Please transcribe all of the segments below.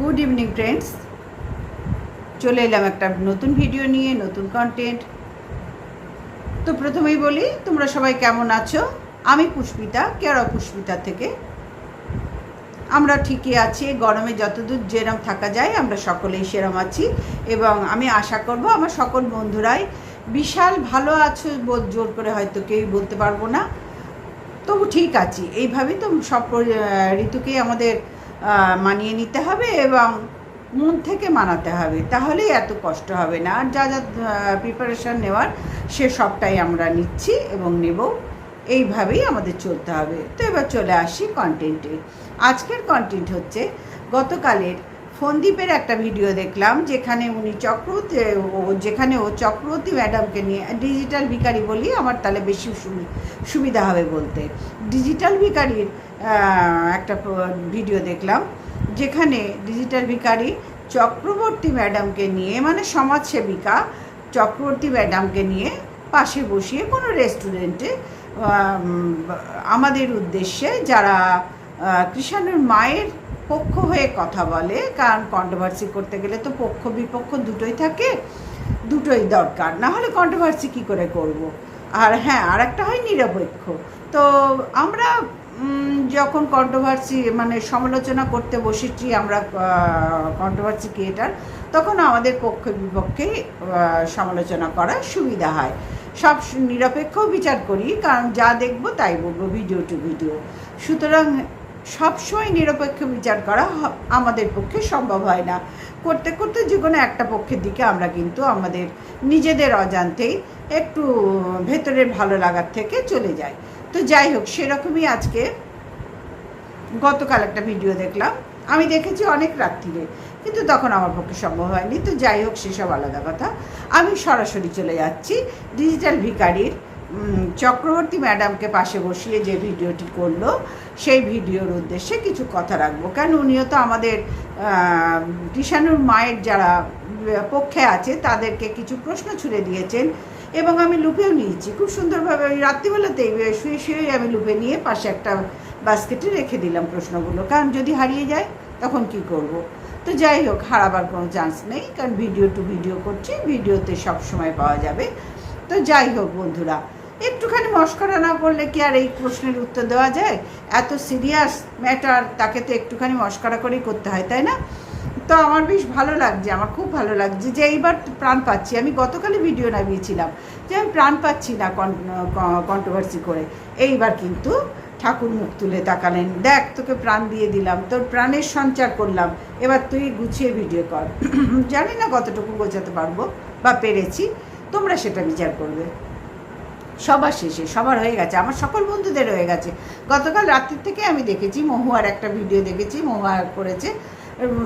Good evening friends চলে এলাম একটা নতুন ভিডিও নিয়ে, নতুন কন্টেন্ট তো প্রথমেই বলি, তোমরা সবাই কেমন আছো? আমি পুষ্পিতা, কেয়ার পুষ্পিতা থেকে। আমরা ঠিকই আছি, গরমে যতদূর যেরম থাকা যায়, আমরা সকলেই সেরম আছি। এবং আমি আশা করব, আমার সকল বন্ধুরাই বিশাল ভালো আছো বোধ জোর করে হয়তো কেউই বলতে পারব না। তবু ঠিক আছি, এইভাবেই তো সব ঋতুকেই আমাদের মানিয়ে নিতে হবে এবং মন থেকে মানাতে হবে। তাহলেই এত কষ্ট হবে না। আর যা যা প্রিপারেশান নেওয়ার, সে সবটাই আমরা নিচ্ছি এবং নেব। এইভাবেই আমাদের চলতে হবে। তো এবার চলে আসি কন্টেন্টে আজকের কন্টেন্ট হচ্ছে গতকালের ফন্দীপের একটা ভিডিও দেখলাম, যেখানে উনি চক্রবর্তী, ও যেখানে ও চক্রবর্তী ম্যাডামকে নিয়ে, ডিজিটাল ভিকারি বলি আমার তাহলে বেশি সুবি- সুবিধা হবে বলতে। ডিজিটাল ভিকারির একটা ভিডিও দেখলাম, যেখানে ডিজিটাল ভিকারি চক্রবর্তী ম্যাডামকে নিয়ে মানে সমাজসেবিকা চক্রবর্তী ম্যাডামকে নিয়ে পাশে বসিয়ে কোনো রেস্টুরেন্টে আমাদের উদ্দেশ্যে যারা কৃষাণুর মায়ের পক্ষ হয়ে কথা বলে, কারণ কন্ট্রোভার্সি করতে গেলে তো পক্ষ বিপক্ষ দুটোই থাকে, দুটোই দরকার। না হলে কন্ট্রোভার্সি কী করে করব। আর হ্যাঁ আর একটা হয় নিরপেক্ষ। তো আমরা যখন কন্ট্রোভার্সি মানে সমালোচনা করতে বসেছি আমরা কন্ট্রোভার্সি ক্রিয়েটার তখন আমাদের পক্ষ বিপক্ষে সমালোচনা করার সুবিধা হয়। সব নিরপেক্ষ বিচার করি, কারণ যা দেখব তাই বলব ভিডিও টু ভিডিও সুতরাং সবসময় নিরপেক্ষ বিচার করা আমাদের পক্ষে সম্ভব হয় না। করতে করতে যে কোনো একটা পক্ষের দিকে আমরা কিন্তু আমাদের নিজেদের অজান্তেই একটু ভেতরের ভালো লাগার থেকে চলে যাই। তো যাই হোক, সেরকমই আজকে গতকাল একটা ভিডিও দেখলাম। আমি দেখেছি অনেক রাত্রিরে, কিন্তু তখন আমার পক্ষে সম্ভব হয়নি। তো যাই হোক, সেসব আলাদা কথা। আমি সরাসরি চলে যাচ্ছি। ডিজিটাল ভিকারির চক্রবর্তী ম্যাডামকে পাশে বসিয়ে যে ভিডিওটি করল, সেই ভিডিওর উদ্দেশ্যে কিছু কথা রাখব। কেন উনিও তো আমাদের কৃষাণুর মায়ের যারা পক্ষে আছে, তাদেরকে কিছু প্রশ্ন ছুড়ে দিয়েছেন এবং আমি লুপেও নিয়েছি। খুব সুন্দরভাবে ওই রাত্রিবেলাতেই শুয়ে শুয়েই আমি লুপে নিয়ে পাশে একটা বাস্কেটে রেখে দিলাম প্রশ্নগুলো। কারণ যদি হারিয়ে যায়, তখন কি করব। তো যাই হোক, হারাবার কোনো চান্স নেই, কারণ ভিডিও টু ভিডিও করছি, ভিডিওতে সব সময় পাওয়া যাবে। তো যাই হোক বন্ধুরা একটুখানি মস্করা না করলে কি আর এই প্রশ্নের উত্তর দেওয়া যায়? এত সিরিয়াস ম্যাটার তাকে তো একটুখানি মস্করা করেই করতে হয়, তাই না? তো আমার বেশ ভালো লাগছে, আমার খুব ভালো লাগছে যে এইবার প্রাণ পাচ্ছি। আমি গতকালই ভিডিও নামিয়েছিলাম যে আমি প্রাণ পাচ্ছি না কন্ট্রোভার্সি করে। এইবার কিন্তু ঠাকুর মুখ তুলে তাকালেন। দেখ, তোকে প্রাণ দিয়ে দিলাম, তোর প্রাণের সঞ্চার করলাম। এবার তুই গুছিয়ে ভিডিও কর। জানি না কতটুকু গোছাতে পারব বা পেরেছি, তোমরা সেটা বিচার করবে। সবার শেষে সবার হয়ে গেছে আমার সকল বন্ধুদের হয়ে গেছে। গতকাল রাত্রির থেকে আমি দেখেছি মহুয়ার একটা ভিডিও দেখেছি মহুয়া করেছে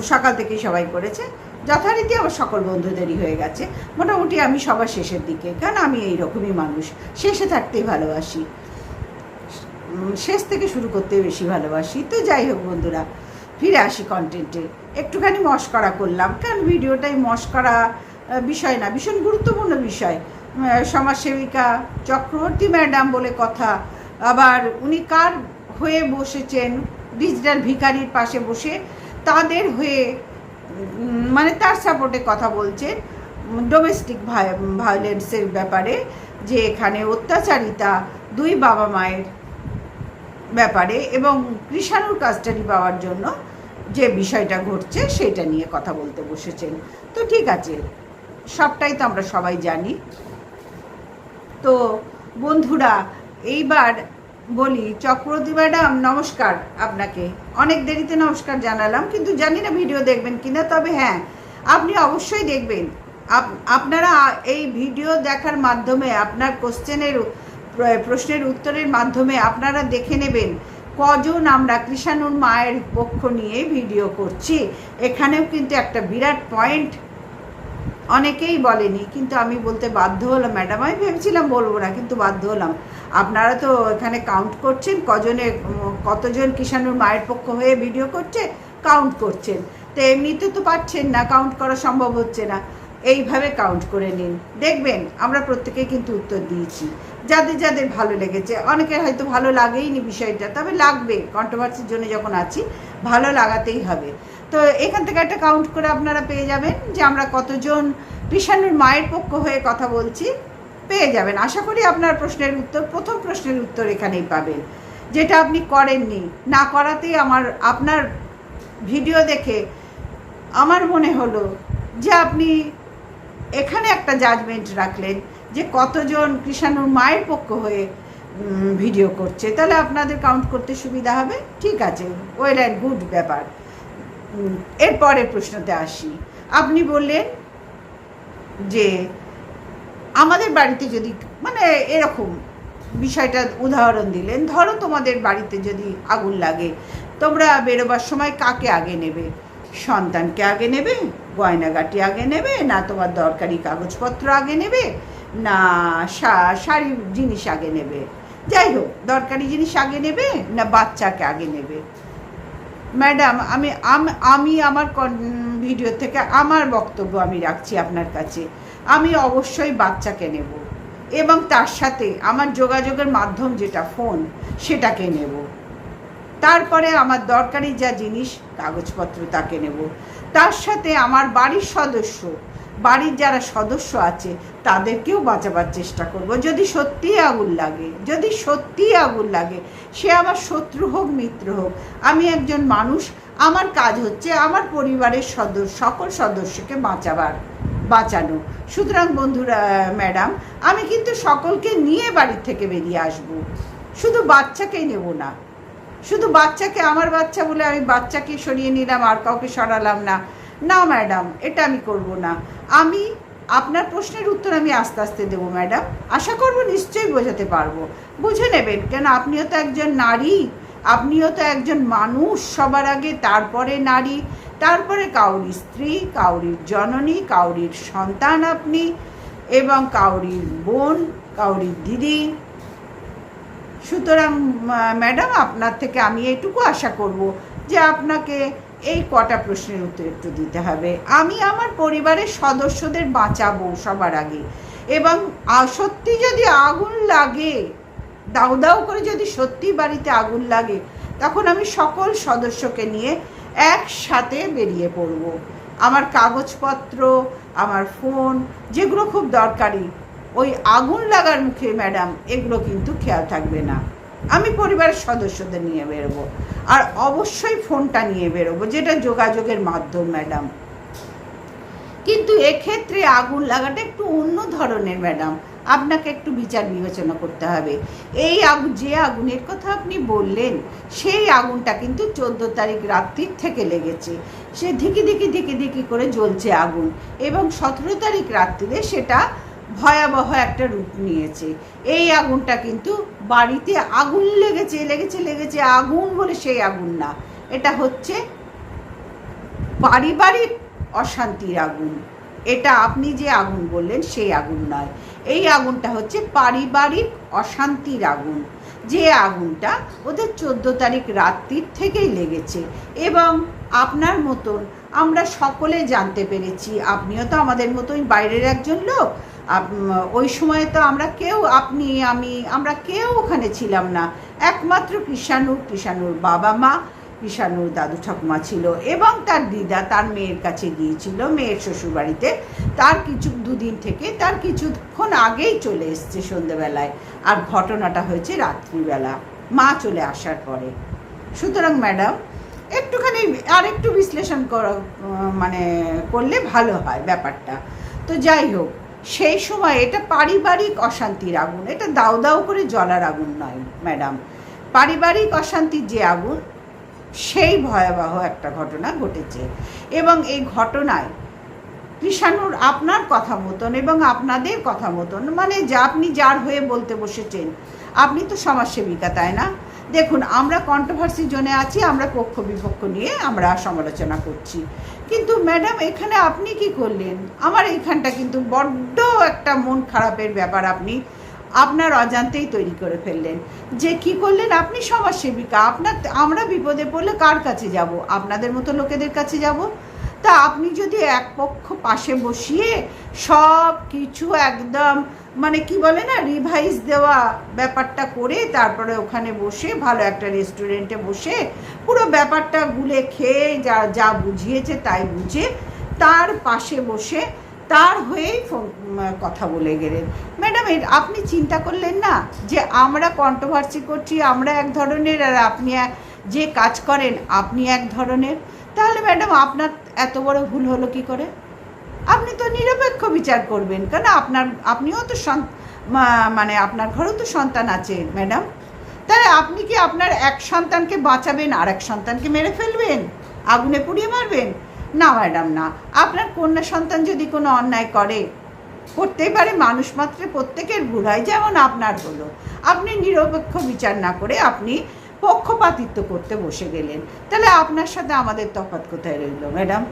সকাল থেকেই সবাই করেছে। যথারীতি আমার সকল বন্ধুদেরই হয়ে গেছে। মোটামুটি আমি সবার শেষের দিকে কারণ আমি এইরকমই মানুষ। শেষে থাকতেই ভালোবাসি। শেষ থেকে শুরু করতে বেশি ভালোবাসি। তো যাই হোক বন্ধুরা ফিরে আসি কন্টেন্টে একটুখানি মস্করা করলাম কারণ ভিডিওটাই মস্করা আহ, বিষয় না ভীষণ গুরুত্বপূর্ণ বিষয়। সমাজসেবিকা চক্রবর্তী ম্যাডাম বলে কথা। আবার উনি কার হয়ে বসেছেন? ডিজিটাল ভিখারির পাশে বসে তাদের হয়ে মানে তার সাপোর্টে কথা বলছেন ডোমেস্টিক ভায়োলেন্সের ব্যাপারে, যে এখানে অত্যাচারিতা দুই বাবা মায়ের ব্যাপারে এবং কৃষাণুর কাস্টাডি পাওয়ার জন্য যে বিষয়টা ঘটছে সেটা নিয়ে কথা বলতে বসেছেন। তো ঠিক আছে, সবটাই তো আমরা সবাই জানি। তো বন্ধুরা, এইবার বলি, চক্রবর্তী ম্যাডাম, নমস্কার আপনাকে। অনেক দেরিতে নমস্কার জানালাম, কিন্তু জানি না ভিডিও দেখবেন কিনা, তবে হ্যাঁ আপনি অবশ্যই দেখবেন। আপ- আপনারা এই ভিডিও দেখার মাধ্যমে, আপনার কোশ্চেনের প্রশ্নের উত্তরের মাধ্যমে আপনারা দেখে নেবেন কজন আমরা কৃষাণুর মায়ের পক্ষ নিয়ে ভিডিও করছি। এখানেও কিন্তু একটা বিরাট পয়েন্ট অনেকেই বলেনি, কিন্তু আমি বলতে বাধ্য হলাম, ম্যাডাম, আমি ভেবেছিলাম বলব না, কিন্তু বাধ্য হলাম। আপনারা তো এখানে কাউন্ট করছেন, কজনে, কতজন কিষাণুর মায়ের পক্ষ হয়ে ভিডিও করছে কাউন্ট করছেন। তো এমনিতে তো পাচ্ছেন না কাউন্ট করা সম্ভব হচ্ছে না। এইভাবে কাউন্ট করে নিন। দেখবেন, আমরা প্রত্যেকেই কিন্তু উত্তর দিয়েছি। যাদের যাদের ভালো লেগেছে, অনেকের হয়তো ভালো লাগেইনি বিষয়টা, তবে লাগবে কন্ট্রোভার্সির জন্য যখন আছি, ভালো লাগাতেই হবে। তো এখান থেকে একটা কাউন্ট করে আপনারা পেয়ে যাবেন যে আমরা কতজন কৃষাণুর মায়ের পক্ষ হয়ে কথা বলছি, পেয়ে যাবেন। আশা করি আপনার প্রশ্নের উত্তর, প্রথম প্রশ্নের উত্তর এখানেই পাবেন। যেটা আপনি করেননি, না করাতেই আমার, আপনার ভিডিও দেখে আমার মনে হলো যে আপনি এখানে একটা জাজমেন্ট রাখলেন যে কতজন কৃষাণুর মায়ের পক্ষ হয়ে ভিডিও করছে। তাহলে আপনাদের কাউন্ট করতে সুবিধা হবে। ঠিক আছে ওয়েল অ্যান্ড গুড ব্যাপার। এরপরের প্রশ্নতে আসি। আপনি বললেন যে আমাদের বাড়িতে যদি মানে এরকম বিষয়টা উদাহরণ দিলেন, ধরো তোমাদের বাড়িতে যদি আগুন লাগে, তোমরা বেরোবার সময় কাকে আগে নেবে? সন্তানকে আগে নেবে? গয়নাগাটি আগে নেবে? না তোমার দরকারি কাগজপত্র আগে নেবে? না শাড়ি জিনিস আগে নেবে? যাই হোক, দরকারি জিনিস আগে নেবে? না বাচ্চাকে আগে নেবে? ম্যাডাম, আমি আমি আমার ভিডিও থেকে আমার বক্তব্য আমি রাখছি আপনার কাছে। আমি অবশ্যই বাচ্চাকে নেব এবং তার সাথে আমার যোগাযোগের মাধ্যম যেটা ফোন, সেটাকে নেব। তারপরে আমার দরকারি যা জিনিস, কাগজপত্র তাকে নেব। তার সাথে আমার বাড়ির সদস্য বাড়ির যারা সদস্য আছে, তাদেরকেও বাঁচাবার চেষ্টা করব। যদি সত্যিই আগুন লাগে, যদি সত্যিই আগুন লাগে, সে আমার শত্রু হোক, মিত্র হোক, আমি একজন মানুষ, আমার কাজ হচ্ছে আমার পরিবারের সদস্য, সকল সদস্যকে বাঁচাবার, বাঁচানো। সুতরাং বন্ধুরা, ম্যাডাম, আমি কিন্তু সকলকে নিয়ে বাড়ি থেকে বেরিয়ে আসব। শুধু বাচ্চাকেই নেব না। শুধু বাচ্চাকে, আমার বাচ্চা বলে আমি বাচ্চাকে সরিয়ে নিলাম, আর কাউকে সরালাম না। না ম্যাডাম এটা আমি করব না। আমি, আপনার প্রশ্নের উত্তর আমি আস্তে আস্তে দেবো ম্যাডাম আশা করব নিশ্চয়ই বোঝাতে পারব। বুঝে নেবেন, কেন আপনিও তো একজন নারী, আপনিও তো একজন মানুষ, সবার আগে তারপরে নারী, তারপরে কাউরির স্ত্রী, কাউরির জননী, কাউরির সন্তান আপনি, এবং কাউরির বোন, কাউরির দিদি। সুতরাং ম্যাডাম আপনার থেকে আমি এটুকু আশা করব যে আপনাকে এই কটা প্রশ্নের উত্তর একটু দিতে হবে। আমি আমার পরিবারের সদস্যদের বাঁচাবো সবার আগে। এবং সত্যি যদি আগুন লাগে, দাউ দাউ করে যদি সত্যি বাড়িতে আগুন লাগে, তখন আমি সকল সদস্যকে নিয়ে একসাথে বেরিয়ে পড়ব। আমার কাগজপত্র, আমার ফোন, যেগুলো খুব দরকারি, ওই আগুন লাগার মুখে, ম্যাডাম, এগুলো কিন্তু খেয়াল থাকবে না। আমি পরিবারের সদস্যদের নিয়ে বেরোবো। আর অবশ্যই ফোনটা নিয়ে বেরোবো, যেটা যোগাযোগের মাধ্যম, ম্যাডাম। কিন্তু এক্ষেত্রে আগুন লাগাটা একটু অন্য ধরনের, ম্যাডাম। আপনাকে একটু বিচার বিবেচনা করতে হবে। এই আগুন, যে আগুনের কথা আপনি বললেন, সেই আগুনটা কিন্তু চোদ্দ তারিখ রাত্রির থেকে লেগেছে। সে ধিকি ধিকি ধিকি ধিকি করে জ্বলছে আগুন এবং সতেরো তারিখ রাত্রিরে সেটা ভয়াবহ একটা রূপ নিয়েছে। এই আগুনটা কিন্তু বাড়িতে আগুন লেগেছে লেগেছে লেগেছে, আগুন বলে সেই আগুন না। এটা হচ্ছে পারিবারিক অশান্তির আগুন। এটা আপনি যে আগুন বললেন সেই আগুন নয়। এই আগুনটা হচ্ছে পারিবারিক অশান্তির আগুন। যে আগুনটা ওদের চোদ্দ তারিখ রাত্রির থেকেই লেগেছে এবং আপনার মতন আমরা সকলে জানতে পেরেছি। আপনিও তো আমাদের মতোই বাইরের একজন লোক। ওই সময়ে তো আমরা কেউ, আপনি, আমি, আমরা কেউ ওখানে ছিলাম না। একমাত্র কৃষাণুর কৃষাণুর বাবা মা, কৃষাণুর দাদু ঠাকুমা ছিল এবং তার দিদা, তার মেয়ের কাছে গিয়েছিল, মেয়ের শ্বশুরবাড়িতে। তার কিছু, দুদিন থেকে তার কিছুক্ষণ আগেই চলে এসছে সন্ধেবেলায়। আর ঘটনাটা হয়েছে রাত্রিবেলা। মা চলে আসার পরে। সুতরাং ম্যাডাম, একটুখানি আর একটু বিশ্লেষণ করা মানে করলে ভালো হয় ব্যাপারটা। তো যাই হোক সেই সময় এটা পারিবারিক অশান্তির আগুন, এটা দাউ দাউ করে জ্বলার আগুন নয়, ম্যাডাম। পারিবারিক অশান্তির যে আগুন, সেই ভয়াবহ একটা ঘটনা ঘটেছে। এবং এই ঘটনায় কৃষাণুর আপনার কথা মতন এবং আপনাদের কথা মতন মানে যা আপনি যার হয়ে বলতে বসেছেন, আপনি তো সমাজসেবিকা, তাই না? দেখুন, আমরা কন্ট্রোভার্সি জোনে আছি, আমরা পক্ষ বিপক্ষ নিয়ে আমরা সমালোচনা করছি। কিন্তু ম্যাডাম, এখানে আপনি কি করলেন? আমার এইখানটা কিন্তু বড্ড একটা মন খারাপের ব্যাপার আপনি। আপনার অজান্তেই তৈরি করে ফেললেন। যে কি করলেন? আপনি সমাজসেবিকা। আপনার আমরা বিপদে পড়লে কার কাছে যাব? আপনাদের মতো লোকেদের কাছে যাব? তা আপনি যদি এক পক্ষ পাশে বসিয়ে সব কিছু একদম মানে কি বলে না রিভাইজ দেওয়া ব্যাপারটা করে তারপরে ওখানে বসে ভালো একটা রেস্টুরেন্টে বসে পুরো ব্যাপারটা গুলে খেয়ে যা যা বুঝিয়েছে তাই বুঝে তার পাশে বসে তার হয়েই ফোন কথা বলে গেলেন। ম্যাডাম আপনি চিন্তা করলেন না যে আমরা কন্ট্রোভার্সি করছি, আমরা এক ধরনের আর আপনি যে কাজ করেন আপনি এক ধরনের? তাহলে ম্যাডাম, আপনার এত বড় ভুল হলো কি করে? আপনি তো নিরপেক্ষ বিচার করবেন, কেন আপনার, আপনিও তো মানে আপনার ঘরেও তো সন্তান আছে, ম্যাডাম। তাহলে আপনি কি আপনার এক সন্তানকে বাঁচাবেন আর এক সন্তানকে মেরে ফেলবেন, আগুনে পুড়িয়ে মারবেন? না, ম্যাডাম, না। আপনার কন্যা সন্তান যদি কোনো অন্যায় করে, করতেই পারে, মানুষ মাত্রে প্রত্যেকের ভুল হয় যেমন আপনার হলো। আপনি নিরপেক্ষ বিচার না করে আপনি পক্ষপাতিত্ব করতে বসে গেলেন। তাহলে আপনার সাথে আমাদের তফাৎ কোথায় রইল, ম্যাডাম?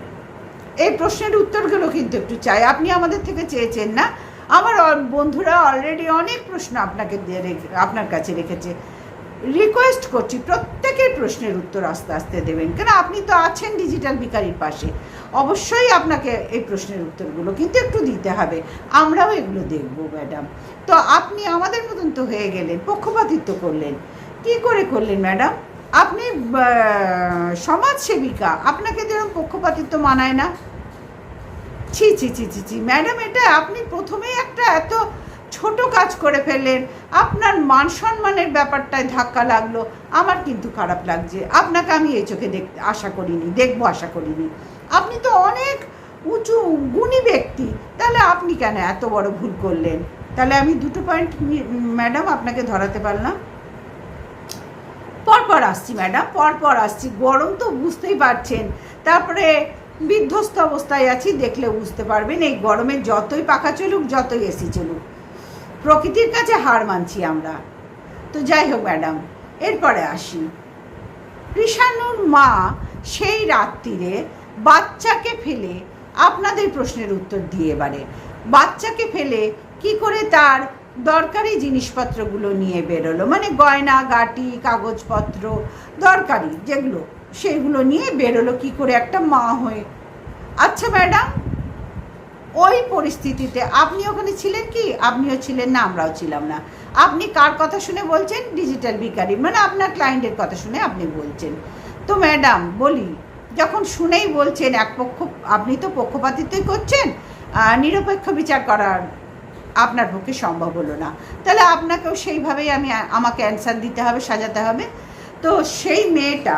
এই প্রশ্নের উত্তরগুলো কিন্তু একটু চাই। আপনি আমাদের থেকে চেয়েছেন না। আমার বন্ধুরা অলরেডি অনেক প্রশ্ন আপনাকে দিয়ে আপনার কাছে রেখেছে। রিকোয়েস্ট করছি প্রত্যেকের প্রশ্নের উত্তর আস্তে আস্তে দেবেন। কেন আপনি তো আছেন ডিজিটাল বিকারির পাশে। অবশ্যই আপনাকে এই প্রশ্নের উত্তরগুলো কিন্তু একটু দিতে হবে। আমরাও এগুলো দেখব, ম্যাডাম। তো আপনি আমাদের মতন তো হয়ে গেলেন, পক্ষপাতিত্ব করলেন। কি করে করলেন, ম্যাডাম? আপনি সমাজসেবিকা। আপনাকে যেরকম পক্ষপাতিত্ব মানায় না। ছি ছি ছি ছি ছি। ম্যাডাম, এটা আপনি প্রথমেই একটা এত ছোট কাজ করে ফেললেন। আপনার মান সম্মানের ব্যাপারটায় ধাক্কা লাগল। আমার কিন্তু খারাপ লাগছে। আপনাকে আমি এই চোখে দেখ, আশা করিনি, দেখব, আশা করিনি। আপনি তো অনেক উঁচু, গুণী ব্যক্তি। তাহলে আপনি কেন এত বড় ভুল করলেন? তাহলে আমি দুটো পয়েন্ট ম্যাডাম, আপনাকে ধরাতে পারলাম। পরপর আসছি, ম্যাডাম, পরপর আসছি। গরম তো বুঝতেই পারছেন। তারপরে বিধ্বস্ত অবস্থায় আছি, দেখলে বুঝতে পারবেন, এই গরমে যতই পাখা চলুক, যতই এসি চলুক। প্রকৃতির কাছে হার মানছি আমরা। তো যাই হোক, ম্যাডাম, এরপরে আসি। কৃষাণুর মা সেই রাত্রিরে বাচ্চাকে ফেলে আপনাদের প্রশ্নের উত্তর দিয়ে এবারে বাচ্চাকে ফেলে কি করে তার দরকারি জিনিসপত্রগুলো নিয়ে বেরোলো? মানে গয়না, গাটি, কাগজপত্র, দরকারি যেগুলো। সেগুলো নিয়ে বেরোলো কি করে? একটা মা হয়ে। আচ্ছা ম্যাডাম, ওই পরিস্থিতিতে আপনি ওখানে ছিলেন কি? আপনিও ছিলেন না, আমরাও ছিলাম না। আপনি কার কথা শুনে বলছেন? ডিজিটাল ভিকারি মানে আপনার ক্লায়েন্টের কথা শুনে আপনি বলছেন। তো ম্যাডাম, বলি, যখন শুনেই বলছেন এক পক্ষ, আপনি তো পক্ষপাতিত্বই করছেন নিরপেক্ষ বিচার করার আপনার পক্ষে সম্ভব হলো না। তাহলে আপনাকেও সেইভাবেই আমি, আমাকে অ্যান্সার দিতে হবে, সাজাতে হবে। তো সেই মেয়েটা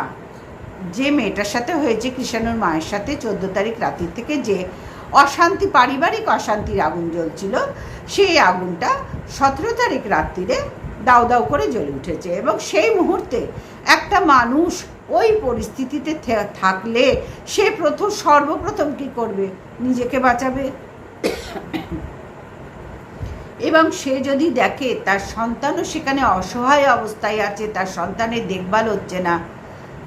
যে মেয়েটার সাথে হয়েছে কৃষাণুর মায়ের সাথে চোদ্দ তারিখ রাতের থেকে যে অশান্তি, পারিবারিক অশান্তির আগুন জ্বলছিল, সেই আগুনটা সতেরো তারিখ রাত্রিরে দাউ দাউ করে জ্বলে উঠেছে এবং সেই মুহূর্তে একটা মানুষ ওই পরিস্থিতিতে থাকলে সে প্রথম, সর্বপ্রথম কি করবে? নিজেকে বাঁচাবে। এবং সে যদি দেখে তার সন্তানও সেখানে অসহায় অবস্থায় আছে, তার সন্তানের দেখভাল হচ্ছে না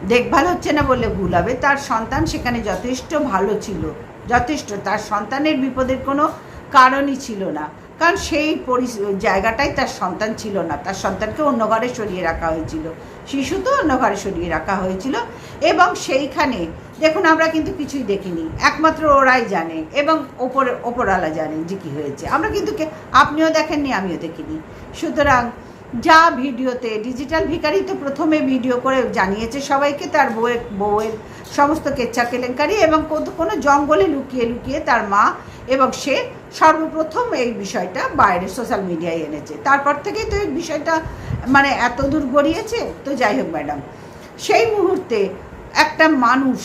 দেখভাল হচ্ছে না বলে ভুল হবে। তার সন্তান সেখানে যথেষ্ট ভালো ছিল। যথেষ্ট। তার সন্তানের বিপদের কোনো কারণই ছিল না। কারণ সেই পরি, জায়গাটাই তার সন্তান ছিল না। তার সন্তানকে অন্য ঘরে সরিয়ে রাখা হয়েছিল। শিশু তো অন্য ঘরে সরিয়ে রাখা হয়েছিল। এবং সেইখানে দেখুন, আমরা কিন্তু কিছুই দেখিনি। একমাত্র ওরাই জানে এবং ওপর, ওপরওয়ালা জানেন যে কী হয়েছে। আমরা কিন্তু আপনিও দেখেননি, আমিও দেখিনি। সুতরাং যা ভিডিওতে, ডিজিটাল ভিখারি তো প্রথমে ভিডিও করে জানিয়েছে সবাইকে, তার বউয়ের বউয়ের সমস্ত কেচ্ছা কেলেঙ্কারি এবং কোনো জঙ্গলে লুকিয়ে লুকিয়ে তার মা এবং সে সর্বপ্রথম এই বিষয়টা বাইরে সোশ্যাল মিডিয়ায় এনেছে। তারপর থেকেই তো এই বিষয়টা মানে এত দূর গড়িয়েছে। তো যাই হোক ম্যাডাম, সেই মুহূর্তে একটা মানুষ,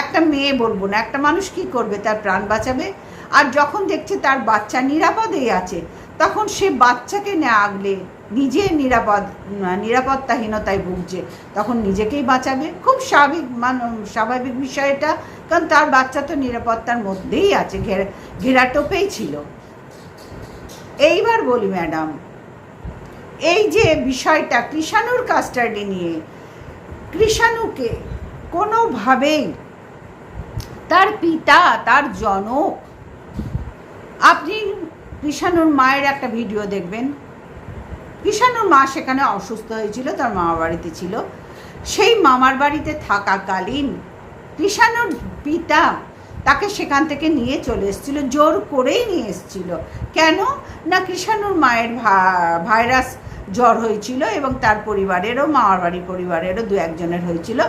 একটা মেয়ে বলব না, একটা মানুষ কি করবে? তার প্রাণ বাঁচাবে। আর যখন দেখছে তার বাচ্চা নিরাপদেই আছে, তখন সে বাচ্চাকে না আগলে নিজে নিরাপদ নিরাপত্তাহীনতায় ভুগছে। তখন নিজেকেই বাঁচাবে। খুব স্বাভাবিক মান, স্বাভাবিক বিষয় এটা, কারণ তার বাচ্চা তো নিরাপত্তার মধ্যেই আছে, ঘেরা, ঘেরাটোপেই ছিল। এইবার বলি, ম্যাডাম, এই যে বিষয়টা কৃষাণুর কাস্টাডি নিয়ে, কৃষাণুকে কোনোভাবেই তার পিতা, তার জনক, আপনি কৃষাণুর মায়ের একটা ভিডিও দেখবেন। কৃষাণুর মা সেখানে অসুস্থ হয়েছিল, তার মামার বাড়িতে ছিল। সেই মামার বাড়িতে থাকাকালীন কৃষাণুর পিতা তাকে সেখান থেকে নিয়ে চলে এসেছিল, জোর করেই নিয়ে এসেছিল। কেন? না কৃষাণুর মায়ের ভাইরাস জ্বর হয়েছিল এবং তার পরিবারেরও মামার বাড়ির পরিবারেরও দু একজনের হয়েছিল।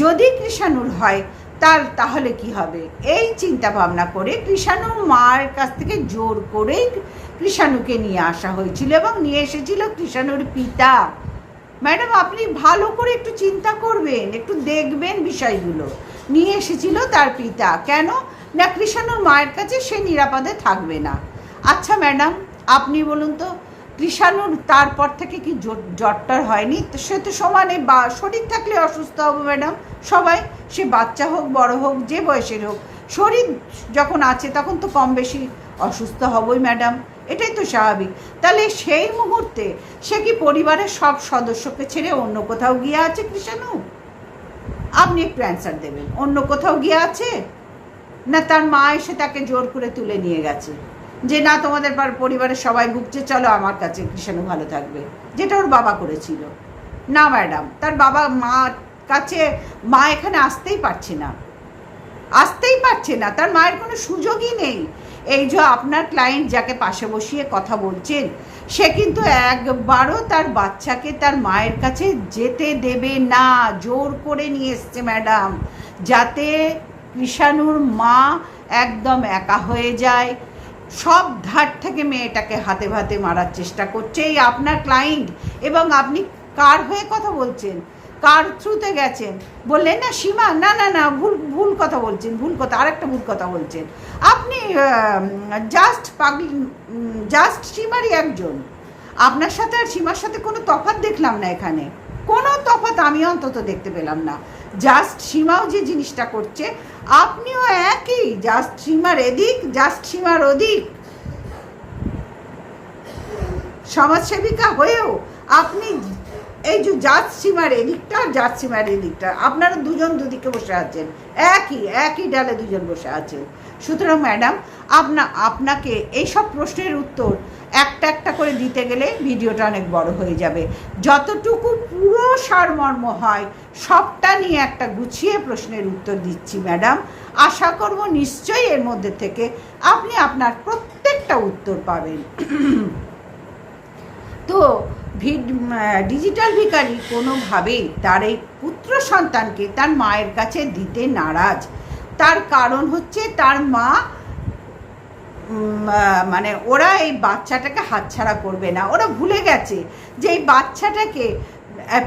যদি কৃষাণুর হয়, তার, তাহলে কি হবে? এই চিন্তা ভাবনা করে কৃষাণুর মায়ের কাছ থেকে জোর করেই কৃষাণুকে নিয়ে আসা হয়েছিল এবং নিয়ে এসেছিল কৃষাণুর পিতা। ম্যাডাম, আপনি ভালো করে একটু চিন্তা করবেন, একটু দেখবেন বিষয়গুলো। নিয়ে এসেছিল তার পিতা। কেন? না, কৃষাণুর মায়ের কাছে সে নিরাপদে থাকবে না। আচ্ছা ম্যাডাম, আপনি বলুন তো, কৃষাণুর তারপর থেকে কি জ্বর- জ্বরটার হয়নি? সে তো সমানে বা, শরীর থাকলে অসুস্থ হবে ম্যাডাম। সবাই, সে বাচ্চা হোক, বড় হোক, যে বয়সের হোক, শরীর যখন আছে তখন তো কম বেশি অসুস্থ হবই ম্যাডাম। এটাই তো স্বাভাবিক। তাহলে সেই মুহূর্তে সে কি পরিবারের সব সদস্যকে ছেড়ে অন্য কোথাও গিয়ে আছে কৃষাণু আপনি একটু অ্যান্সার দেবেন। অন্য কোথাও গিয়ে আছে? না তার মা এসে তাকে জোর করে তুলে নিয়ে গেছে? যে না, তোমাদের পরিবারের সবাই ভুগছে, চলো আমার কাছে কৃষাণু ভালো থাকবে। যেটা ওর বাবা করেছিল। না, ম্যাডাম, তার বাবা মা কাছে, মা এখানে আসতেই পারছে না। আসতেই পারছে না। তার মায়ের কোনো সুযোগই নেই। এই যে আপনার ক্লায়েন্ট যাকে পাশে বসিয়ে কথা বলছেন, সে কিন্তু একবারও তার বাচ্চাকে তার মায়ের কাছে যেতে দেবে না। জোর করে নিয়ে এসছে ম্যাডাম যাতে কৃষাণুর মা একদম একা হয়ে যায়। সব ধার থেকে মেয়েটাকে হাতে ভাতে মারার চেষ্টা করছে এই আপনার ক্লায়েন্ট এবং আপনি কার হয়ে কথা বলছেন? কার থ্রুতে গেছেন? বললেন, না, সীমা, না না না, ভুল ভুল কথা বলছেন, ভুল কথা, আরেকটা ভুল কথা বলছেন। আপনি জাস্ট পাগল জাস্ট সীমারই একজন। আপনার সাথে আর সীমার সাথে কোনো তফাৎ দেখলাম না এখানে। কোনো তফাৎ আমি অন্তত দেখতে পেলাম না। জাস্ট সীমাও যে জিনিসটা করছে, আপনিও একই জাস্ট সীমার এদিক জাস্ট সীমার ওদিক। সমাজসেবিকা হয়েও আপনি এই যে জাত সীমার এদিকটা আর জাত সীমার এদিকটা, আপনারা দুজন দুদিকে বসে আছেন, একই একই ডালে দুজন বসে আছেন। সুতরাং ম্যাডাম, আপনা, আপনাকে এইসব প্রশ্নের উত্তর একটা একটা করে দিতে গেলে ভিডিওটা অনেক বড় হয়ে যাবে। যতটুকু পুরো সারমর্ম হয়, সবটা নিয়ে একটা গুছিয়ে প্রশ্নের উত্তর দিচ্ছি ম্যাডাম। আশা করব নিশ্চয়ই এর মধ্যে থেকে আপনি আপনার প্রত্যেকটা উত্তর পাবেন। তো ডিজিটাল ভিকারি কোনোভাবেই তার এই পুত্র সন্তানকে তার মায়ের কাছে দিতে নারাজ। তার কারণ হচ্ছে তার মা মানে ওরা এই বাচ্চাটাকে হাতছাড়া করবে না। ওরা ভুলে গেছে যে এই বাচ্চাটাকে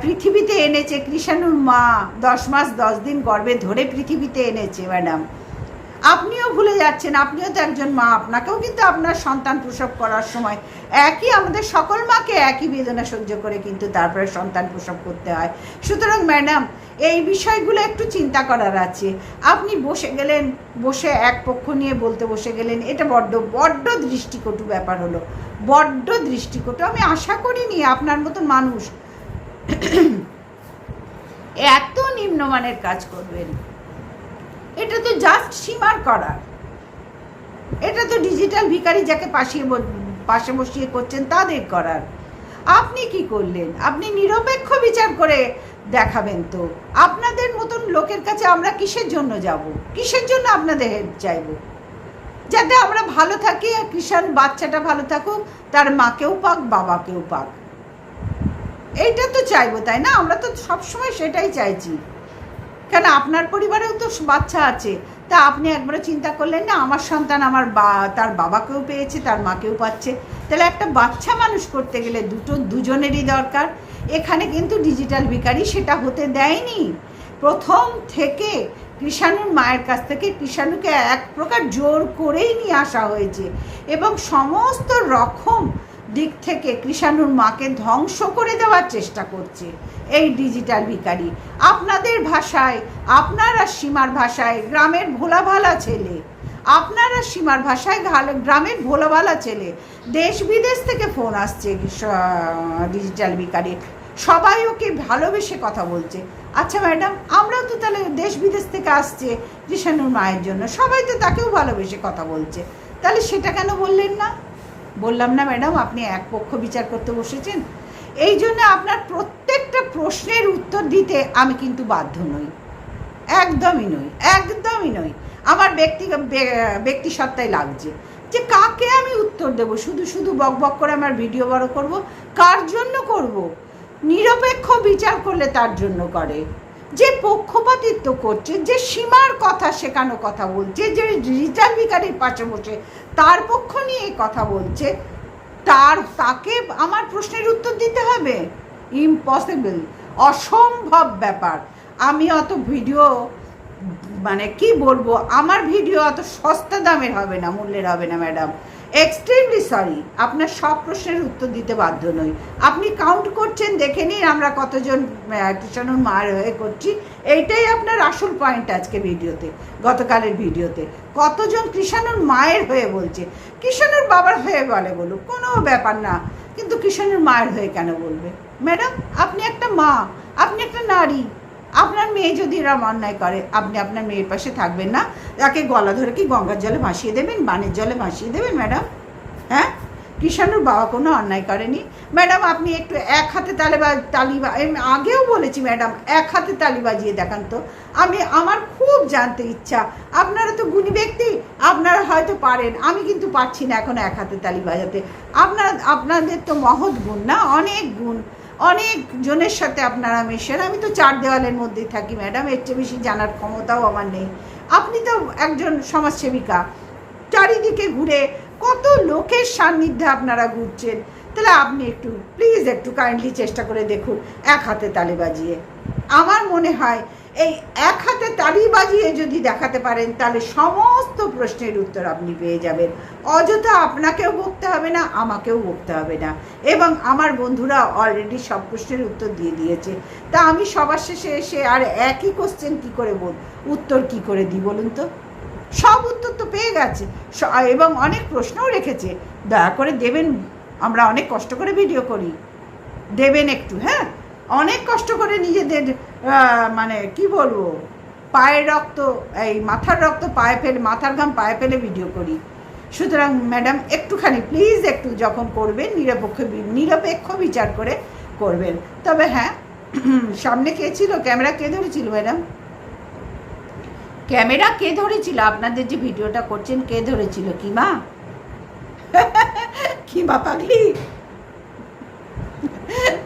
পৃথিবীতে এনেছে। কৃষাণুর মা দশ মাস দশ দিন গর্ভে ধরে পৃথিবীতে এনেছে, ম্যাডাম। আপনিও ভুলে যাচ্ছেন, আপনিও তো একজন মা, আপনাকেও কিন্তু আপনার সন্তান প্রসব করার সময় একই, আমাদের সকল মাকে একই বেদনা সহ্য করে কিন্তু তারপরে সন্তান প্রসব করতে হয়। সুতরাং ম্যাডাম, এই বিষয়গুলো একটু চিন্তা করার আছে। আপনি বসে গেলেন, বসে এক পক্ষ নিয়ে বলতে বসে গেলেন, এটা বড্ড বড্ড দৃষ্টিকটু ব্যাপার হলো। বড্ড দৃষ্টিকটু, আমি আশা করিনি আপনার মতন মানুষ এত নিম্নমানের কাজ করবেন। এটা তো জাস্ট সীমার করার। এটা তো ডিজিটাল ভিখারি যাকে পাশে পাশে বসিয়ে করছেন তাদের করার। আপনি কি করলেন? আপনি নিরপেক্ষ বিচার করে দেখাবেন তো। আপনাদের মতন লোকের কাছে আমরা কিসের জন্য যাব? কিসের জন্য আপনাদের হেল্প চাইব? যাতে আমরা ভালো থাকি আর কৃষাণ বাচ্চাটা ভালো থাকুক, তার মাকেও পাক, বাবাকেও পাক। এইটা তো চাইব, তাই না? আমরা তো সবসময় সেটাই চাইছি। কেন আপনার পরিবারেও তো বাচ্চা আছে। তা আপনি একবারও চিন্তা করলেন না, আমার সন্তান আমার বা, তার বাবাকেও পেয়েছে, তার মাকেও পাচ্ছে। তাহলে একটা বাচ্চা মানুষ করতে গেলে দুটো, দুজনেরই দরকার। এখানে কিন্তু ডিজিটাল ভিখারি সেটা হতে দেয়নি। প্রথম থেকে কৃষাণুর মায়ের কাছ থেকে কৃষাণুকে এক প্রকার জোর করেই নিয়ে আসা হয়েছে। এবং সমস্ত রকম দিক থেকে কৃষাণুর মাকে ধ্বংস করে দেওয়ার চেষ্টা করছে এই ডিজিটাল ভিকারি আপনাদের ভাষায়, আপনারা সীমার ভাষায় গ্রামের ভোলাভালা ছেলে। আপনারা সীমার ভাষায় গ্রামের ভোলাভালা ছেলে। দেশ বিদেশ থেকে ফোন আসছে ডিজিটাল ভিখারি। সবাই ওকে ভালোবেসে কথা বলছে। আচ্ছা ম্যাডাম, আমরাও তো তাহলে দেশ বিদেশ থেকে আসছে কৃষাণুর মায়ের জন্য। সবাই তো তাকেও ভালোবেসে কথা বলছে। তাহলে সেটা কেন বললেন না? বললাম না ম্যাডাম, আপনি এক পক্ষ বিচার করতে বসেছেন। এই জন্য আপনার প্রত্যেকটা প্রশ্নের উত্তর দিতে আমি কিন্তু বাধ্য নই। একদমই নই একদমই নই। আমার ব্যক্তি ব্যক্তি সত্তায় লাগছে। যে কাকে আমি উত্তর দেব? শুধু শুধু বক বক করে আমার ভিডিও বড় করব? কার জন্য করব? নিরপেক্ষ বিচার করলে তার জন্য করে। যে পক্ষপাতিত্ব করছে, যে সীমার কথা শেখানো কথা বলছে, যে রিজাল ভিকারির পাশে বসে তার পক্ষ নিয়ে কথা বলছে, তার, তাকে আমার প্রশ্নের উত্তর দিতে হবে? ইম্পসিবল অসম্ভব ব্যাপার। আমি অত ভিডিও মানে কি বলব, আমার ভিডিও অত সস্তা দামের হবে না, মূল্যের হবে না ম্যাডাম এক্সট্রিমলি সরি আপনার সব প্রশ্নের উত্তর দিতে বাধ্য নই। আপনি কাউন্ট করছেন, দেখে নিন আমরা কতজন কৃষাণুর মায়ের হয়ে করছি। এইটাই আপনার আসল পয়েন্ট আজকে ভিডিওতে, গতকালের ভিডিওতে। কতজন কৃষাণুর মায়ের হয়ে বলছে? কৃষাণুর বাবার হয়ে বলে বলুক, কোনো ব্যাপার না। কিন্তু কৃষাণুর মায়ের হয়ে কেন বলবে? ম্যাডাম, আপনি একটা মা, আপনি একটা নারী। আপনার মেয়ে যদি এরম অন্যায় করে, আপনি আপনার মেয়ের পাশে থাকবেন না। তাকে গলা ধরে কি গঙ্গার জলে ভাসিয়ে দেবেন, বানের জলে ভাসিয়ে দেবেন, ম্যাডাম? হ্যাঁ? কিষাণুর বাবা কোনো অন্যায় করেনি। ম্যাডাম, আপনি একটু এক হাতে তালে বা, তালি আগেও বলেছি, ম্যাডাম, এক হাতে তালি বাজিয়ে দেখান তো। আমি, আমার খুব জানতে ইচ্ছা। আপনারা তো গুণী ব্যক্তি, আপনারা হয়তো পারেন। আমি কিন্তু পারছি না এখন এক হাতে তালি বাজাতে। আপনার, আপনাদের তো মহৎ গুণ না? অনেক গুণ। অনেক জনের সাথে আপনারা মেশেন। আমি তো চার দেওয়ালের মধ্যেই থাকি, ম্যাডাম। এর চেয়ে বেশি জানার ক্ষমতাও আমার নেই। আপনি তো একজন সমাজসেবিকা। চারিদিকে ঘুরে কত লোকের সান্নিধ্যে আপনারা ঘুরছেন। তাহলে আপনি একটু প্লিজ একটু কাইন্ডলি চেষ্টা করে দেখুন, এক হাতে তালে বাজিয়ে। আমার মনে হয় এই এক হাতে তালি বাজিয়ে যদি দেখাতে পারেন, তাহলে সমস্ত প্রশ্নের উত্তর আপনি পেয়ে যাবেন। অযথা আপনাকেও বকতে হবে না, আমাকেও বকতে হবে না। এবং আমার বন্ধুরা অলরেডি সব প্রশ্নের উত্তর দিয়ে দিয়েছে। তা আমি সবার শেষে এসে আর একই কোশ্চেন কি করে বল, উত্তর কি করে দিই বলুন তো? সব উত্তর তো পেয়ে গেছে। এবং অনেক প্রশ্নও রেখেছে। দয়া করে দেবেন, আমরা অনেক কষ্ট করে ভিডিও করি। দেবেন একটু হ্যাঁ? অনেক কষ্ট করে নিজেদের মানে কি বলব? পায়ের রক্ত, এই মাথার রক্ত পায়ে ফেলে, মাথার ঘাম পায়ে ফেলে ভিডিও করি। সুতরাং ম্যাডাম একটুখানি প্লিজ একটু যখন করবেন, নিরপেক্ষ নিরপেক্ষ বিচার করে করবেন। তবে হ্যাঁ সামনে কে ছিল? ক্যামেরা কে ধরেছিল ম্যাডাম ক্যামেরা কে ধরেছিল? আপনাদের যে ভিডিওটা করছেন, কে ধরেছিল? কি মা? কি মা পাগলি?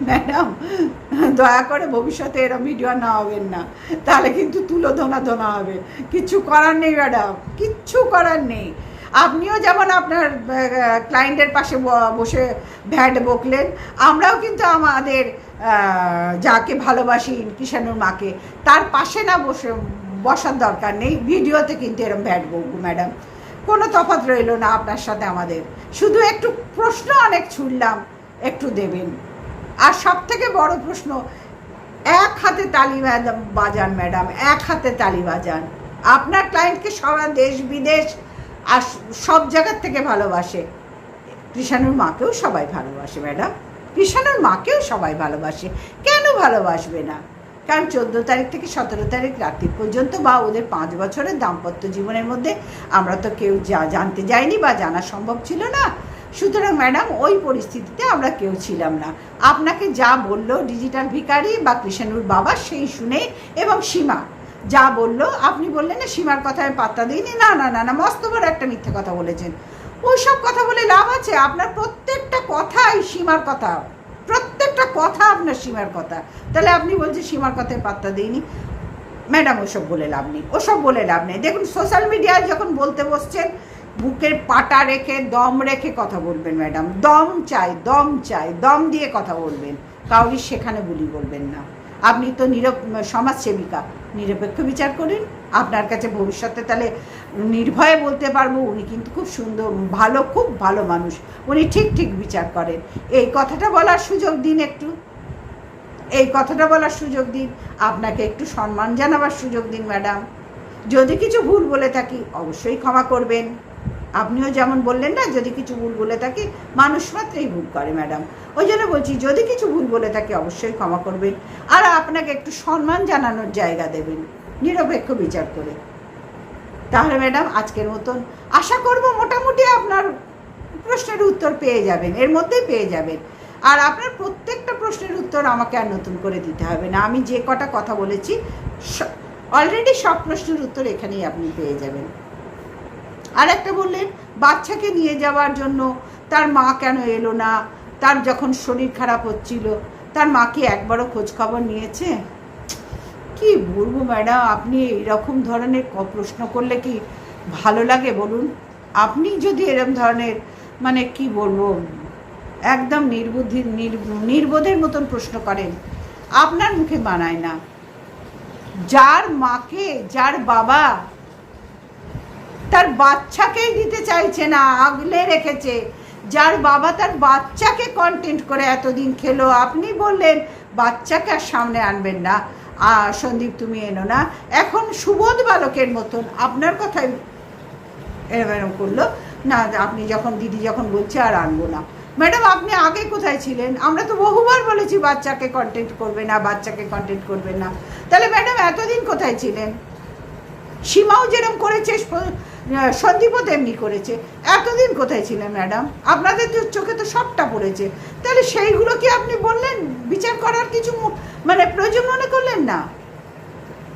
ম্যাডাম, দয়া করে ভবিষ্যতে এরম ভিডিও না হবেন না। তাহলে কিন্তু তুলো ধোনা ধোনা হবে। কিচ্ছু করার নেই, ম্যাডাম। কিচ্ছু করার নেই। আপনিও যেমন আপনার ক্লায়েন্টের পাশে বসে ভ্যাট বকলেন, আমরাও কিন্তু আমাদের যাকে ভালোবাসি কিষাণুর মাকে, তার পাশে না বসে, বসার দরকার নেই। ভিডিওতে কিন্তু এরম ভ্যাট বকবো, ম্যাডাম। কোনো তফাৎ রইল না আপনার সাথে আমাদের। শুধু একটু প্রশ্ন অনেক ছুড়লাম, একটু দেবেন। আর সব থেকে বড় প্রশ্ন, এক হাতে তালি বাজা- বাজান, ম্যাডাম, এক হাতে তালি বাজান। আপনার ক্লায়েন্টকে সারা দেশ, বিদেশ আর সব জায়গার থেকে ভালোবাসে। কৃষাণুর মাকেও সবাই ভালোবাসে, ম্যাডাম। কৃষাণুর মাকেও সবাই ভালোবাসে। কেন ভালোবাসবে না? কারণ চোদ্দ তারিখ থেকে সতেরো তারিখ রাত্রি পর্যন্ত বা ওদের পাঁচ বছরের দাম্পত্য জীবনের মধ্যে আমরা তো কেউ যা জানতে যাইনি বা জানা সম্ভব ছিল না। সুতরাং ম্যাডাম, ওই পরিস্থিতিতে আমরা কেউ ছিলাম না। আপনাকে যা বলল ডিজিটাল ভিকারি বা কৃষাণুর বাবা সেই শুনে এবং সীমা যা বলল, আপনি বললেন, না, সীমার কথা আমি পাত্তা দিইনি। না না না না, মস্ত বড় একটা মিথ্যে কথা বলেছেন। ওইসব কথা বলে লাভ আছে? আপনার প্রত্যেকটা কথাই সীমার কথা। প্রত্যেকটা কথা আপনার সীমার কথা। তাহলে আপনি বলছেন সীমার কথায় পাত্তা দিইনি। ম্যাডাম, ওসব বলে লাভ নেই। ওসব বলে লাভ নেই। দেখুন, সোশ্যাল মিডিয়ায় যখন বলতে বসছেন বুকের পাটা রেখে, দম রেখে কথা বলবেন, ম্যাডাম। দম চাই দম চাই, দম দিয়ে কথা বলবেন। কাউরি সেখানে বুলি বলবেন না। আপনি তো নিরপ, সমাজসেবিকা। নিরপেক্ষ বিচার করুন। আপনার কাছে ভবিষ্যতে তাহলে নির্ভয়ে বলতে পারব, উনি কিন্তু খুব সুন্দর, ভালো, খুব ভালো মানুষ। উনি ঠিক ঠিক বিচার করেন। এই কথাটা বলার সুযোগ দিন একটু। এই কথাটা বলার সুযোগ দিন। আপনাকে একটু সম্মান জানাবার সুযোগ দিন, ম্যাডাম। যদি কিছু ভুল বলে থাকি, অবশ্যই ক্ষমা করবেন। আপনিও যেমন বললেন না, যদি কিছু ভুল বলে থাকি, মানুষ মাত্রই ভুল করে, ম্যাডাম। ওই জন্য বলছি, যদি কিছু ভুল বলে থাকি, অবশ্যই ক্ষমা করবেন। আর আপনাকে একটু সম্মান জানানোর জায়গা দেবেন, নিরপেক্ষ বিচার করে। তাহলে, ম্যাডাম, আজকের মতন আশা করব মোটামুটি আপনার প্রশ্নের উত্তর পেয়ে যাবেন, এর মধ্যেই পেয়ে যাবেন। আর আপনার প্রত্যেকটা প্রশ্নের উত্তর আমাকে আর নতুন করে দিতে হবে না। আমি যে কটা কথা বলেছি অলরেডি সব প্রশ্নের উত্তর এখানেই আপনি পেয়ে যাবেন। আর একটা বললেন, বাচ্চাকে নিয়ে যাওয়ার জন্য তার মা কেন এলো না? তার যখন শরীর খারাপ হচ্ছিল, তার মা কি একবারও খোঁজ খবর নিয়েছে? কি বলব ম্যাডাম, আপনি এইরকম ধরনের প্রশ্ন করলে কি ভালো লাগে বলুন? আপনি যদি এরকম ধরনের মানে কি বলব, একদম নির্বুদ্ধি, নির- নির্বোধের মতন প্রশ্ন করেন, আপনার মুখে মানায় না। যার মাকে, যার বাবা তার বাচ্চাকেই দিতে চাইছে না, আগলে রেখেছে। যার বাবা তার বাচ্চাকে কন্টেন্ট করে এতদিন খেলো, আপনি বললেন, বাচ্চাকে আর সামনে আনবেন না। সন্দীপ, তুমি এনো না। এখন সুবোধ বালকের মতন আপনার কথাই এরম করল। না, আপনি যখন, দিদি যখন বলছে আর আনব না। ম্যাডাম, আপনি আগে কোথায় ছিলেন? আমরা তো বহুবার বলেছি বাচ্চাকে কন্টেন্ট করবে না, বাচ্চাকে কন্টেন্ট করবে না। তাহলে ম্যাডাম, এতদিন কোথায় ছিলেন? সীমাও যেরকম করেছে সন্দীপও তেমনি করেছে। এতদিন কোথায় ছিলেন ম্যাডাম? আপনাদের তো চোখে তো সবটা পড়েছে। তাহলে সেইগুলো কি আপনি বললেন? বিচার করার কিছু মানে প্রয়োজন মনে করলেন না?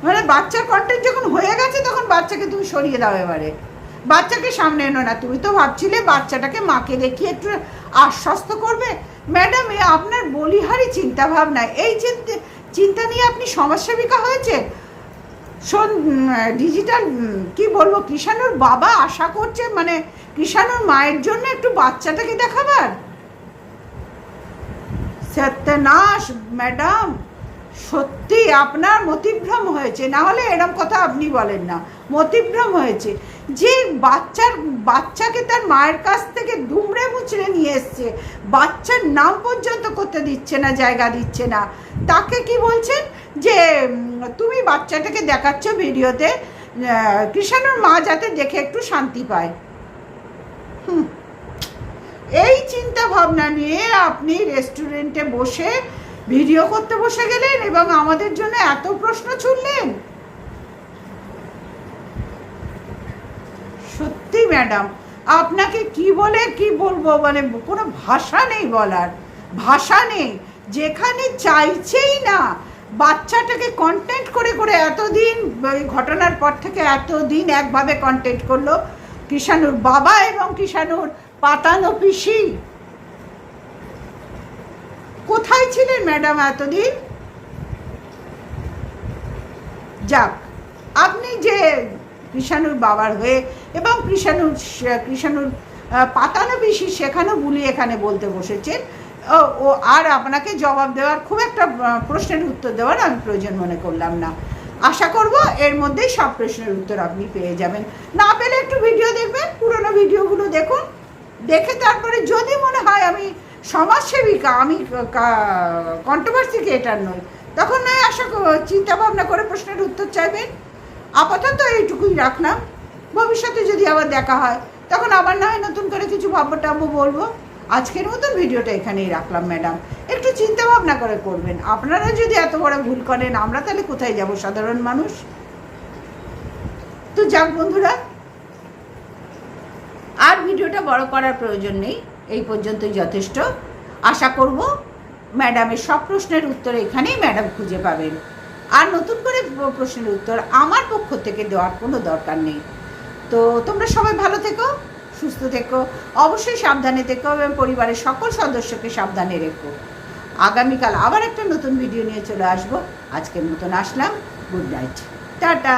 মানে বাচ্চার কন্টেন্ট যখন হয়ে গেছে, তখন বাচ্চাকে তুমি সরিয়ে দাও এবারে। বাচ্চাকে সামনে এনো না। তুমি তো ভাবছিলে বাচ্চাটাকে মাকে দেখিয়ে একটু আশ্বস্ত করবে। ম্যাডাম, এ আপনার বলিহারি চিন্তাভাবনা। এই চিন্তা চিন্তা নিয়ে আপনি সমাজসেবিকা হয়েছে শোন ডিজিটাল কি বলব, কৃষাণুর বাবা আশা করছে মানে কৃষাণুর মায়ের জন্য একটু বাচ্চাটাকে দেখাবার। সত্যনাশ, ম্যাডাম সত্যি আপনার মতিভ্রম হয়েছে। না হলে এরম কথা আপনি বলেন না। মতিভ্রম হয়েছে। যে বাচ্চার, বাচ্চাকে তার মায়ের কাছ থেকে দুমড়ে মুচড়ে নিয়ে এসছে, বাচ্চার নাম পর্যন্ত করতে দিচ্ছে না, জায়গা দিচ্ছে না। তাকে কি বলছেন? যে তুমি বাচ্চাটাকে দেখাচ্ছ ভিডিওতে কৃষাণুর মা যাতে দেখে একটু শান্তি পায়। হুম। এই চিন্তা ভাবনা নিয়ে আপনি রেস্টুরেন্টে বসে, ভিডিও করতে বসে গেলেন এবং আমাদের জন্য এত প্রশ্ন ছুড়লেন সত্যি ম্যাডাম, আপনাকে কি বলে কি বলব? মানে কোনো ভাষা নেই বলার। ভাষা নেই। যেখানে চাইছেই না। বাচ্চাটাকে কন্টেন্ট করে করে এতদিন ওই ঘটনার পর থেকে এতদিন একভাবে কন্টেন্ট করল কিষাণুর বাবা এবং কিষাণুর পাতানো পিসি। কোথায় ছিলেন ম্যাডাম এতদিন? যাক, আপনি যে কৃষাণুর বাবার হয়ে এবং কৃষাণুর কৃষাণুর পাতানো বেশি সেখানেও বুলি এখানে বলতে বসেছেন ও আর আপনাকে জবাব দেওয়ার খুব একটা প্রশ্নের উত্তর দেওয়ার আমি প্রয়োজন মনে করলাম না। আশা করব এর মধ্যেই সব প্রশ্নের উত্তর আপনি পেয়ে যাবেন। না পেলে একটু ভিডিও দেখবেন, পুরোনো ভিডিওগুলো দেখুন। দেখে তারপরে যদি মনে হয় আমি সমাজসেবিকা আমি কন্ট্রোভার্সি ক্রিয়েটার নই, তখন নয়, আশা চিন্তা ভাবনা করে প্রশ্নের উত্তর চাইবেন। আপাতত এইটুকুই রাখলাম। ভবিষ্যতে যদি আবার দেখা হয়, তখন আবার না হয় নতুন করে কিছু ভাববো টাবো বলব। আজকের মতন ভিডিওটা এখানেই রাখলাম, ম্যাডাম। একটু চিন্তা ভাবনা করে করবেন। আপনারা যদি এত বড় ভুল করেন, আমরা তাহলে কোথায় যাব, সাধারণ মানুষ? তো যাক বন্ধুরা, আর ভিডিওটা বড় করার প্রয়োজন নেই, এই পর্যন্তই যথেষ্ট। আশা করব ম্যাডামের সব প্রশ্নের উত্তর এখানেই ম্যাডাম খুঁজে পাবেন। আর নতুন করে প্রশ্নের উত্তর আমার পক্ষ থেকে দেওয়ার কোনো দরকার নেই। তো তোমরা সবাই ভালো থেকো, সুস্থ থেকো, অবশ্যই সাবধানে থেকো এবং পরিবারের সকল সদস্যকে সাবধানে রেখো। আগামীকাল আবার একটা নতুন ভিডিও নিয়ে চলে আসব। আজকের মতন আসলাম। Good night tata